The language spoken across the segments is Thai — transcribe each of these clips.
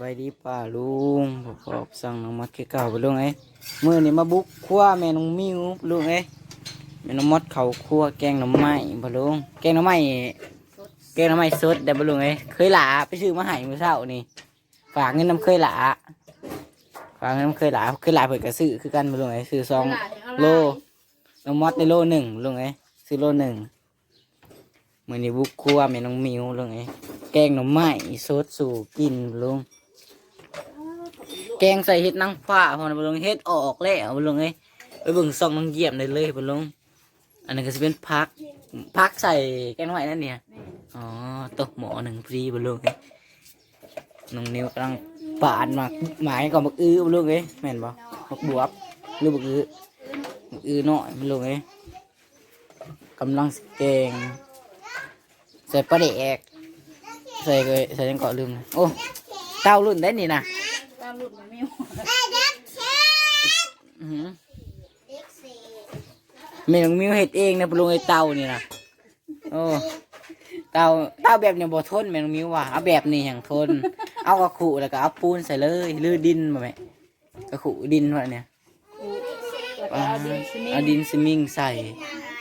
บายดีป้าลุงผมขอบสั่งน้องมัดคือเก่าไปลุงเอ้ยมื่อนี้มาบุกครัวแม่น้องมิวลุงเอ้ยแม่น้องมดเขาครัวแกงหน่อไม้บ่ลุงแกงหน่อไม้แกงหน่อไม้สดได้บ่ลุงเอ้ยเคยหลาไปซื้อมาให้มื้อเช้านี่ฝากเงินน้ำเคยหลาฝากเงินน้ำเคยหลาเคยหลาเพิ่นก็ซื้อคือกันบ่ลุงเอ้ยซื้อซองโลน้องมดในโลหนึ่งลุงเอ้ยซื้อโลหนึ่งมื่อนี้บุกครัวแม่น้องมิวลุงเอ้ยแกงหน่อไม้สดสู่กินลุง แกงใส่เห็ดนางฟ้าพอนะบุลุงเห็ดออกแล้วบุลุงเอ้ยไปเบิ่งซองน้องเยี่ยมได้เลยบุลุงอันนั้นก็จะเป็นพักพักใส่แกงหอไม้นั่นเนี่ยอ๋อตกหมอหนึ่งฟรีบุลุงเอ้ยน้องนิวกำลังปาดหมากหมายก่อนบักอื้อบุลุงเอ้ยแม่นบ่บักบวบหรือบักอื้อบักอื้อน้อยบุลุงเอ้ยกำลังแกงใส่ปลาแดกใส่เลยใส่ยังเกาะลืมโอ้เต้ารุ่นได้นี่นะ ตามรุ่นมันไม่หมด อื้อหือ แม่น้องมิวเห็ดเองนะปรุงไอ้เต้านี่นะโอ้เต้าเต้าแบบเนี่ยบ่ทนแม่น้องมิวว่ะเอาแบบนี้อย่างทน เอากระขุแล้วก็เอาปูนใส่เลยหรือดินมาไหมกระขุดินวะเนี่ยแล้วก็อ่าเอาดินซีเมนเอาต์ดินซีมิงใส่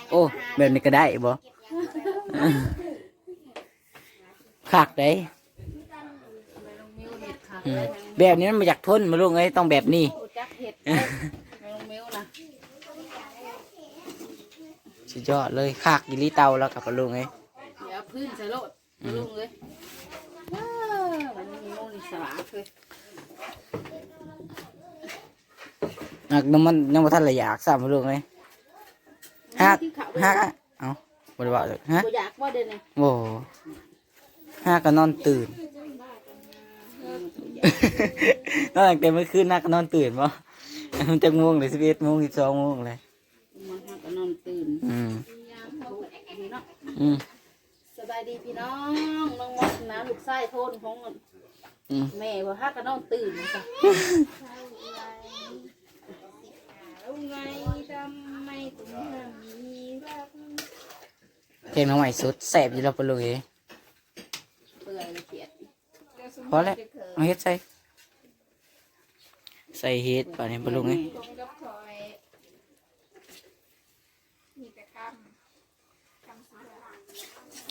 โอ้แบบนี้ก็ได้บ่คักได้ไปลงมิวเห็ดค่ะอืมแบบนี้มันมาจากทนมาลุงเอ้ยต้องแบบนี้โอ้จักเห็ดไปลงมิวนะ สุดยอดเลยคากกิริเตาแล้วกับปลาลุงไงเดี๋ยวเอาพื้นใส่โลดไปลุงเลยว้าวมันมิวนี่สลาดเลยนักน้ำมันยังบ่ทันละอยากสามปลาลุงไงฮักที่เขาฮักอะเอ้าบ่ได้ว่าเลยฮะบ่อยากว่าเดินนี่โอ้ฮักก็นอนตื่นนอนตั้งแต่เมื่อคืนนักก็นอนตื่นบ่มันจะง่วงเลยสิบเอ็ดโมงสิบสองโมงเลย มันหักก็นอนตื่น อืม นี่เนาะ อืมสบายดีพี่น้องน้องมดนะลูกไส้โทนของอืมแม่ว่าฮักก็นอนตื่นจ้ะเอาไงทำไมถึงทำนี้รักเพลงน้องใหม่สุดแสบอยู่แล้วปลาลุงเอ้ยเปื่อยละเอียดพอแล้วเอาเฮ็ดใส่ใส่เฮ็ดป่านนี้ปลาลุงไง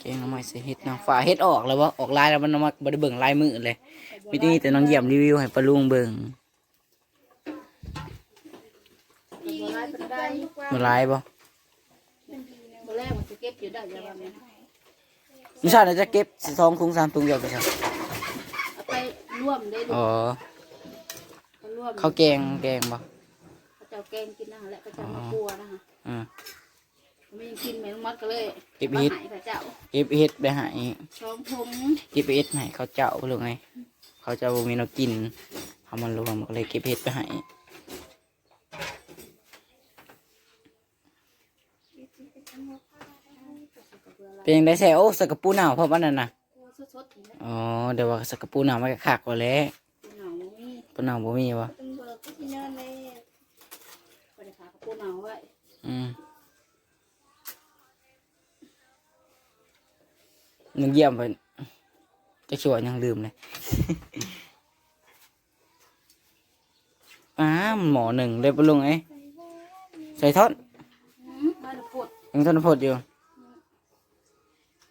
เก่ งน้องใหม่ใส่เฮ็ดนางฟ้าเฮ็ดออกแล้ววะออกลายแล้วมันเอามาบ่ได้เบิ่งลายมือเลยมีแต่นี่แต่น้องเยี่ยมรีวิวให้ปลาลุงเบิ่งบัวลายเป็นได้มาลายบ่บัวแรกมันจะเก็บอยู่ได้ยังไงไม่ใช่นะจะเก็บสองถุงสามถุงเดียวไปครับเอาไปร่วมได้ดูอ๋อไปร่วมข้าวแกงแกงบ่เขาจะเอาแกงกินนะและก็จะมากลัวนะคะอืมไม่ ยังกินเหมือนมัดก็เลยเก็บเฮ็ด มาให้พระเจ้าเก็บเฮ็ดไปให้ช้องผมเก็บเฮ็ดให้เขาเจ้าปลาลุงไงเขาเจ้าบ่มีแนวกินเขามันรวมก็เลยเก็บเฮ็ดไปให้เป็นยังไงแซ่โอ้สกกระปูหนาวเพราะว่านั่นน่ะสดๆนี่แหละอ๋อเดี๋ยวว่าสกกระปูหนาวมันก็คักกว่าแล้วหนาวนี่ปูหนาวบ่มีวะตำรวจก็ที่นั่นเลยไปเลยค่ะกระปูหนาวไว้อืม นึกเยี่ยมไปจะชวนยังลืมเลยอ้าหมอหนึ่งเลยปะลุงไอ้ใส่ทอดอืมมาดูปวดยังทอดพดอยู่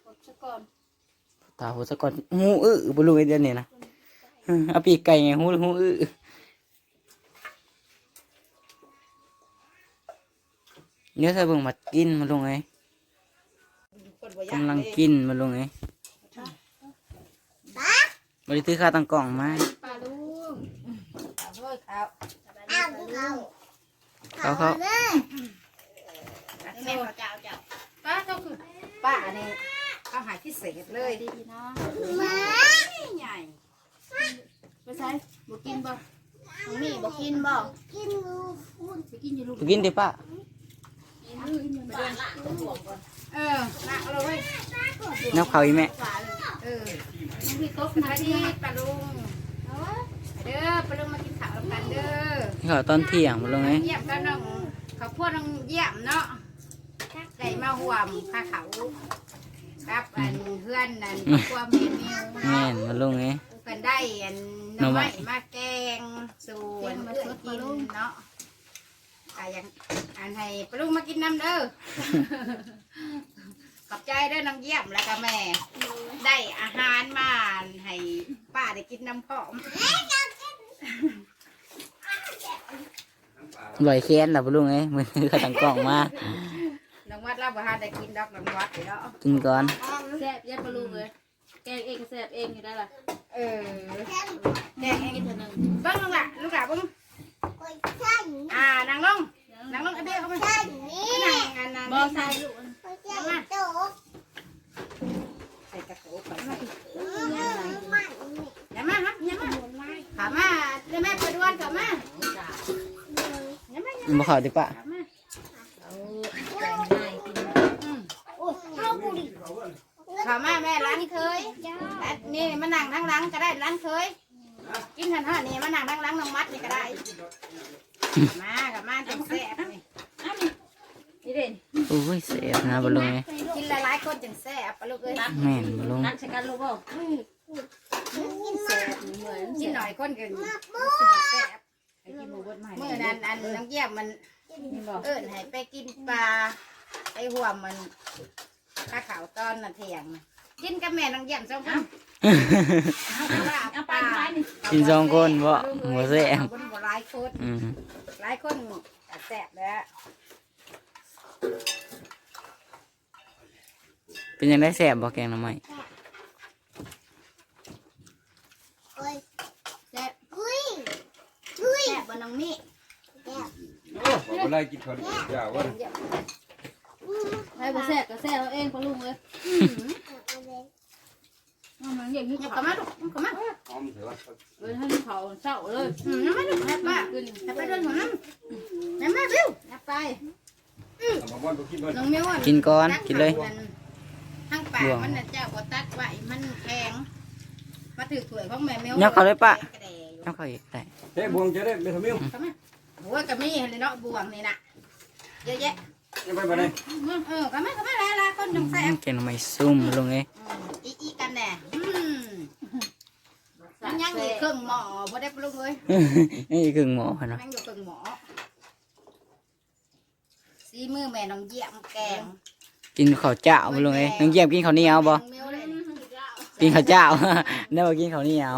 ปวดซะก่อนตาหัวสะก่อนหูอื้อปะลุงไอ้เดือนนี้นะเอาปีกไก่ไงหูหูอื้อเนี่ยใส่เบิ่งมากินมาลุงไอ้ กำลังกินมาลุงไอ้บริตื้อข้าวตังกล่องมาปลาลูกปลาเขาเขาเขาแม่ข้าวเจ้าเจ้าป้าเจ้าคือป้าเนี่ยเอาหายพิเศษเลยดีพี่น้องมาใหญ่ไปใส่บ่กินบ่น้องนี่บ่กินบ่กินลูกกินอยู่ลูกกินดิป้าเออละเอาเลย นับเขาอีแม่เออน้องพี่ต๊กนะที่ปลาลุงเด้อปลาลุงมากินข้าวกันเด้อเขาตอนเที่ยงมาลงไงเยี่ยมกันน้องเขาพวกน้องเยี่ยมเนาะได้มาห่วมข้าเขาครับอันเพื่อนนั่นครอบครัวแม่มิวแม่นมาลงไงเเพิ่นได้อันหน้ำไม้มาแกงสู่อันเพื่อนกินเนาะก็ยังอันให้ปลุงมากินน้ำเด้อ ขอบใจเด้อน้องเยี่ยมแล้วก็แม่ ได้อาหารมาให้ป้าได้กินน้ำพร้อมลอยแค้นล่ะบ่ลุงเอ้ยมือเขาตั้งกล้องมาน้องวัดเราบ่ทันได้กินดอกน้องวัดเลยเนาะกินก่อนแซ่บยัดปลาลูกเลยแกงเองก็แซ่บเองอยู่ได้ล่ะเออแกงเองกินเถอะหนึ่งเบิ้งลูกหละลูกหละเบิ้งอ่านางลงนางลงไอ้เบี้ยเข้ามานั่งอันนั้นบอใส่ลูก ใส่กระโถนไปอย่ามาครับอย่ามาขามาเดี๋ยวแม่ไปดวนขามาอย่ามาอย่าบ่เข้าติปะขามาขามาแม่ร้านเคยร้านนี่มานั่งทั้งหลังก็ได้ร้านเคย กินทันท่านี่มานั่งทั้งหลังน้องมัดนี่ก็ได้มากับมาจังแซ่บนี่นี่เด่น โอ้ยเสียบนะบ่ลุงเอ้ยกินหลายๆคนจังแซ่บปะลูกเอ้ยแม่นบ่ลุงนักใช้การลูกบ่แซ่บเหมือนกินหน่อยคนกันแซ่บไอ้กินหมูบดใหม่เมื่อนั้นอันน้องเยี่ยมมันนี่บอกเอิ้นให้ไปกินปลาไอ้หัวมันข้าขาวตอนน่ะเที่ยงน่ะกินกับแม่น้องเยี่ยมสองคนเอาไปไปนี่กินสองคนบ่บ่แซ่บคนบ่หลายคนอืมหลายคนก็แซ่บแล้ว เป็นยังได้แซ่บบ่แกงหน่อไม้แซ่บแซ่บบ่น้องนี่โอ้บอกอะไรกินเขาวเจ้าว่าให้บ่แซ่บก็แซ่บเอาเองปลาลูกเลยมันอย่างนี้ยับเขากลับมาลูกยับกลับมาหอมเถอะว่าเลยให้เขาเศร้าเลยอืมยับมาลูกยับมาขึ้นยับไปเดินหัวน้ำยับมาบิวยับไปเอามาบ้านตัวกินบ้านน้องมิวอะกินก่อนกินเลย ทั้งปากมันน่ะเจ้าก็ตัดไว้มันแข็งมาถือถ้วยของแม่มิวยับเข้าเลยปะกระเดยอยู่น้ำเข้าอีกได้เฮ้ยบวงจะได้ไปทำมิ้วเข้ามาโอ้ยกระมี่เลยเนาะบวงนี่น่ะเยอะแยะยังไปบ้านไหนเออกระมี่กระมี่แล้วคนจังแซ่บแกงหน่อไม้ซุ่มบ่ลุงเอ้ยอืมอีอีกันแน่อืมมันยังอีกเครื่องหม้อบ่ได้ปรุงเลยนี่ครึ่งหม้อหั่นเนาะยังอยู่เครื่องหม้อสีมือแม่น้องเยี่ยมแกง กินข้าวเจ้าบ่ลุงเอ้ยน้องเยี่ยมกินข้าวเหนียวบ่มิวเลยกินข้าวเจ้า ได้บ่กินข้าวเหนียว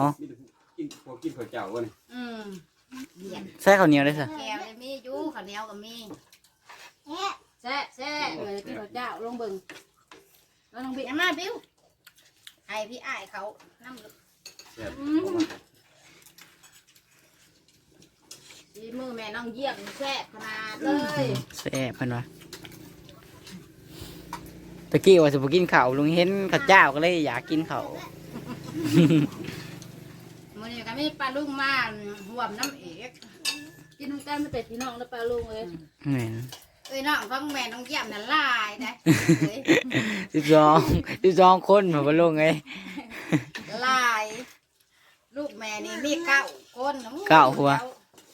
กินพวกกินข้าวเจ้าวันอืมเยี่ยมใส่ข้าวเหนียวได้ซะแก้วจะมีอยู่ข้าวเหนียวก็มีแซ่บแซ่บเลยกินข้าวเจ้าลงเบิ่งแล้วน้องบิบิ๊กดมาบิ้วไอพี่ไอายเขาน้ำแซ่บสีมือแม่น้องเยี่ยมแซ่บขนาดเลยแซ่บเพิ่นว่า ตะกี้ว่าสิบ่กินข้าวลุงเห็นข้าวเจ้าก็เลยอยากกินข้าวมื้อนี้ก็มีปลาลุงมาห่วมน้ำเอกกินน้ำกันไม่เป็ดพี่น้องแล้วปลาลูกเลยแม่นเอ้ยน้องของแม่น้องเยี่ยมน่ะลายนะเอ้ย12 12คนบ่ลุงเอ้ยลาย ลูกแม่นี่มีเก้าคนนะเก้าหัว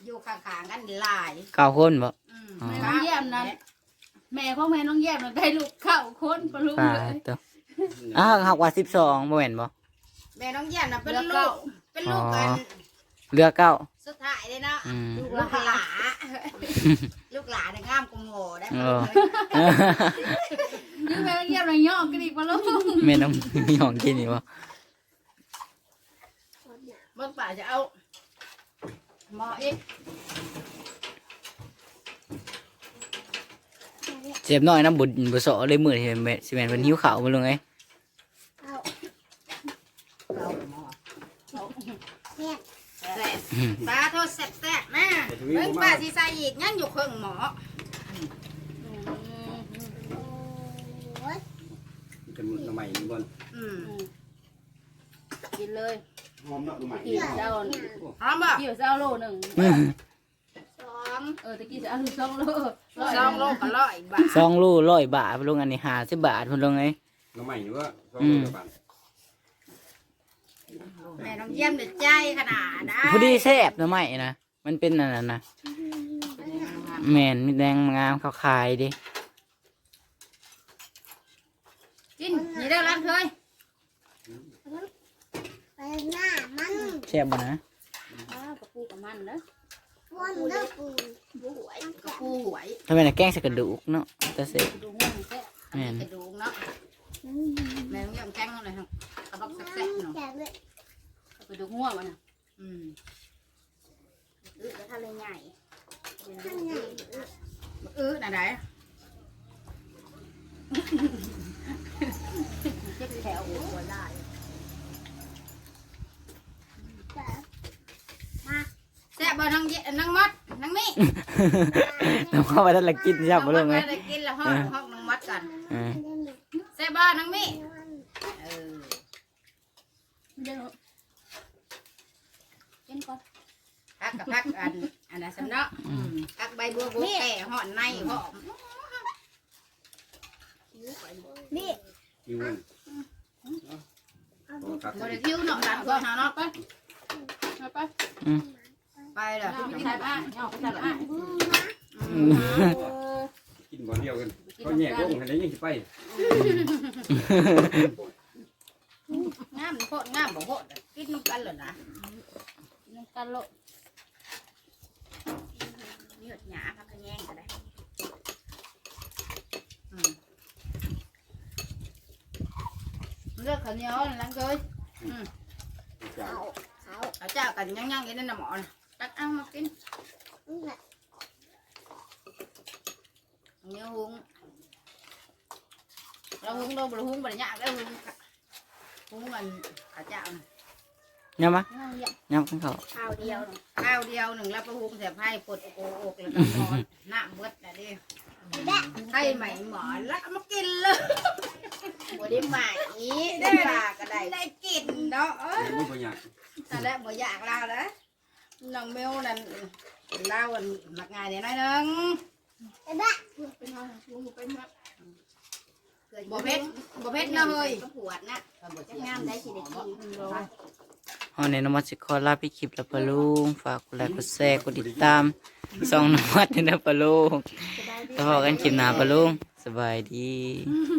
อยู่ข้างๆกันลายเก้าคนบ่อืมอ๋อแม่น้องเยี่ยมนะ แม่ของแม่น้องเยี่ยมน่ะได้ลูกเข้าคนปลาลูกปลาเลยตัวอ้าวหักว่า12บ่แม่นบ่แม่น้องเยี่ยมน่ะเป็นแล้วลูก็กเป็นลูกกันอ๋อเรือเก้าสุดท้ายเลยเนาะอืม ลูกหลาลูกหลาเนี่ยงามกว่าโง่ได้เออนี่แม่น้องเยี่ยมน่ะย่องกันอีกปลาลูกแม่น้องมีของกินอีกบ่เมื่อป่าจะเอาหมออีก เจ็บน้อยน้ำบุญบุษอเลยมือเห็นแม่สิแม่นเพิ่นหิวข้าวบ่ลุงเอ้ยเอาหมอแซ่บอืมปลาโทษแซ่บแซ่บแม่เบิ่งป้าสีใส่อีกยังอยู่เครื่องหมอเป็นหน่อไม้นี่บนอืมกินเลยหอมเนาะหน่อไม้กี่เจ้าหอมบ่กี่เจ้าโลหนึ่งสองเออตะกี้จะเอาสองโล สองโลก็ร้อยบาทสองลูกร้อยบาทลุงอันนี้50บาทพุ่นลุงเอ้ยหน่อไม้นี่ว่าสองอืมโลบาทแม่น้องเยี่ยมเด็ดใจขนาดนะพอดีแซ่บหน่อไม้นะมันเป็นอันนั้นนะแม่นมีแดงงามเขาขายดิกินนี่เด้อร้านเคยแซ่บบ่นะอ้าวกระปูกับมันเด้อ ปูหวยกระปูหวยทำไมน่ะแกงใส่กระดูกเนาะแต่เสร็จดูง่วงแท้แม่นกระดูกเนาะแม่ต้องยำแกงเลยครับกระบอกแซ่บๆเนาะไปดูง่วงมันน่ะอืมอึแล้วทะเลใหญ่อื้อน่ะได้เจ็บแถวหัวได้แซ่บบ่ทั้งเยทั้งมดทั้งนี้น้ำเข้าไปได้ละกินใช่บ่ลุงไงได้กินแล้วห้องห้องน้องมดกันเออแซ่บบ่ทั้งนี้เออเดี๋ยวกินก่อนพักกับพักอันอันนั้นสำเนาะอืมพักใบบัวบัวแก่ห่อนในหอมนี่คิวมันโอ้ครับบ่ได้คิ้วเนาะหลานก็หาเนาะไปไปไปอืม ไปแล้วเอาไปใส่บ้านเอาไปใส่บ้านอืมกินบ่เดียวกันเขาแยกวงให้ได้ยังสิไปงามโคตรงามบ่โคตรกินน้ำกันเลยนะน้ำกันโลเนื้อหยาพักกระแยงก็ได้อืมเลือกข้าวเหนียวนั่นเลยอืมจ้าเอาเจ้ากันยังยังอีนั่นน่ะหมอนะ ตักเอามากินเนื้อหุงเราหุงเราบริหุงบริยากแล้วหุงค่ะหุงมันข้าวเจ้าน่ะยำมะเอาเยอะยำกันเขาข้าวเดียวน่ะข้าวเดียวหนึ่งแล้วไปหุงเสียไพ่ปวดโอกโอกแล้วก็นอนหน้าเบิดน่ะดิไข่ใหม่หมอแล้วก็มากินเลย บ่ได้ใหม่ได้ปลาก็ได้ได้กินเนาะเอ้ยเดี๋ยวมันบ่ยากแต่แล้วบ่อยากเล่านะ น้องเมลนั่นเล่าอันมักง่ายเดี๋ยวน้อยหนึงเป็นเอาลุงเป็นแบบบ่เผ็ดบ่เผ็ดนะเฮ้ยก็ปวดนะจะงามได้สิได้กินเฮาในน้ำมันสิขอลาพี่คลิปแล้วปะลุงฝากกดไลค์กดแชร์กดติดตามส่องน้ำมันนี่นะปะลุงสบายดีแล้วพอกันคลิปหน้าปะลุงสบายดีส